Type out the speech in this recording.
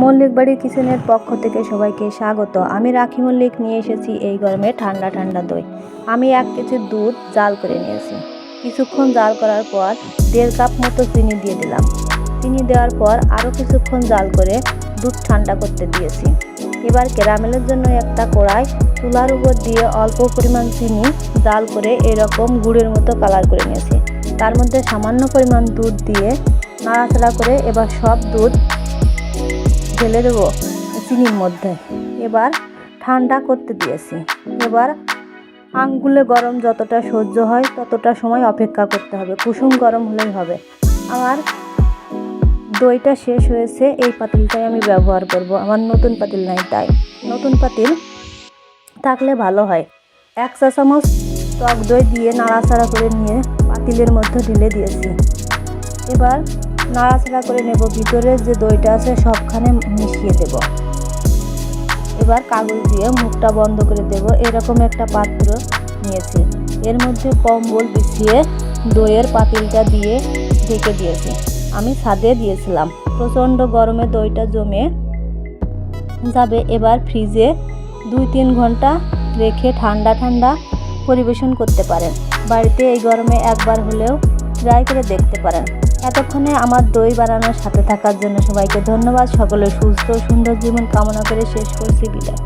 মল্লিক বাড়ি কিচেনের পক্ষ থেকে সবাইকে স্বাগত। আমি রাখি মল্লিক, নিয়ে এসেছি এই গরমে ঠান্ডা ঠান্ডা দই। আমি এক কেজি দুধ জাল করে নিয়েছি। কিছুক্ষণ জাল করার পর দেড় কাপ মতো চিনি দিয়ে দিলাম। চিনি দেওয়ার পর আরও কিছুক্ষণ জাল করে দুধ ঠান্ডা করতে দিয়েছি। এবার ক্যারামেলের জন্য একটা কড়াই, চুলার উপর দিয়ে অল্প পরিমাণ চিনি জাল করে এরকম গুড়ের মতো কালার করে নিয়েছি। তার মধ্যে সামান্য পরিমাণ দুধ দিয়ে নাড়াচাড়া করে এবার সব দুধ ঢেলে দেবো চিনির মধ্যে। এবার ঠান্ডা করতে দিয়েছি। এবার আঙ্গুলে গরম যতটা সহ্য হয় ততটা সময় অপেক্ষা করতে হবে। কুসুম গরম হলেই হবে। আমার দইটা শেষ হয়েছে, এই পাতিলটাই আমি ব্যবহার করব। আমার নতুন পাতিল নাই তাই। নতুন পাতিল থাকলে ভালো হয়। এক চা চামচ টক দই দিয়ে নাড়াচাড়া করে নিয়ে পাতিলের মধ্যে ঢেলে দিয়েছি। এবার নাড়াচাড়া করে নেব ভিতরে যে দইটা আছে সবখানে মিশিয়ে দেব। এবার কাগজ দিয়ে মুখটা বন্ধ করে দেব, এরকম একটা পাত্র নিয়েছি। এর মধ্যে কম্বল বিছিয়ে দইয়ের পাতিলটা দিয়ে ঢেকে দিয়েছি। আমি ছাদে দিয়েছিলাম। প্রচণ্ড গরমে দইটা জমে যাবে, এবার ফ্রিজে দুই তিন ঘণ্টা রেখে ঠান্ডা ঠান্ডা পরিবেশন করতে পারেন। বাড়িতে এই গরমে একবার হলেও ট্রাই করে দেখতে পারেন। এতক্ষণে আমার দই বানানোর সাথে থাকার জন্য সবাইকে ধন্যবাদ। সকলের সুস্থ, সুন্দর জীবন কামনা করে শেষ করছি বিদায়।